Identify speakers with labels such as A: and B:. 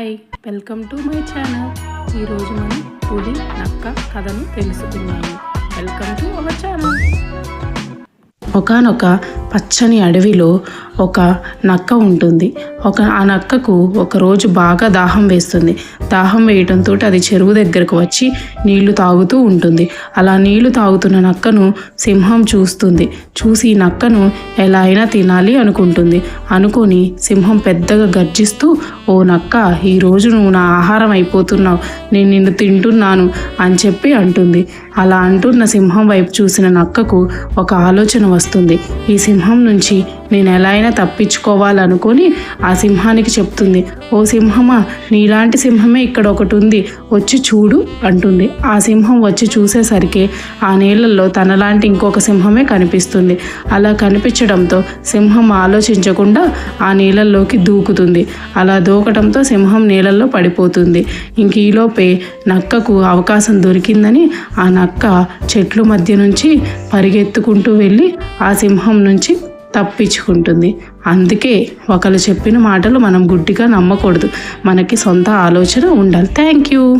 A: Hi welcome to my channel. ఈరోజు మనం పులి నక్క కథను తెలుసుకున్నాము వెల్కమ్ టు అవర్ ఛానల్. ఒకనొక పచ్చని అడవిలో ఒక నక్క ఉంటుంది. ఒక ఆ నక్కకు ఒకరోజు బాగా దాహం వేస్తుంది. దాహం వేయటంతో అది చెరువు దగ్గరకు వచ్చి నీళ్ళు తాగుతూ ఉంటుంది. అలా నీళ్ళు తాగుతున్న నక్కను సింహం చూస్తుంది. చూసి ఈ నక్కను ఎలా అయినా తినాలి అనుకుంటుంది. అనుకొని సింహం పెద్దగా గర్జిస్తూ ఓ నక్క ఈరోజు నువ్వు నా ఆహారం అయిపోతున్నావు. నేను నిన్ను తింటున్నాను అని చెప్పి అంటుంది. అలా అంటున్న సింహం వైపు చూసిన నక్కకు ఒక ఆలోచన వస్తుంది. ఈ సింహం సింహం నుంచి నేను ఎలా అయినా తప్పించుకోవాలనుకొని ఆ సింహానికి చెప్తుంది ఓ సింహమా నీలాంటి సింహమే ఇక్కడ ఒకటి ఉంది వచ్చి చూడు అంటుంది. ఆ సింహం వచ్చి చూసేసరికి ఆ నీళ్ళల్లో తనలాంటి ఇంకొక సింహమే కనిపిస్తుంది. అలా కనిపించడంతో సింహం ఆలోచించకుండా ఆ నీళ్ళల్లోకి దూకుతుంది. అలా దూకటంతో సింహం నీళ్ళల్లో పడిపోతుంది. ఇంక ఈలోపే నక్కకు అవకాశం దొరికిందని ఆ నక్క చెట్లు మధ్య నుంచి పరిగెత్తుకుంటూ వెళ్ళి ఆ సింహం నుంచి తప్పించుకుంటుంది. అందుకే ఒకరు చెప్పిన మాటలు మనం గుడ్డిగా నమ్మకూడదు. మనకి సొంత ఆలోచన ఉండాలి. Thank you.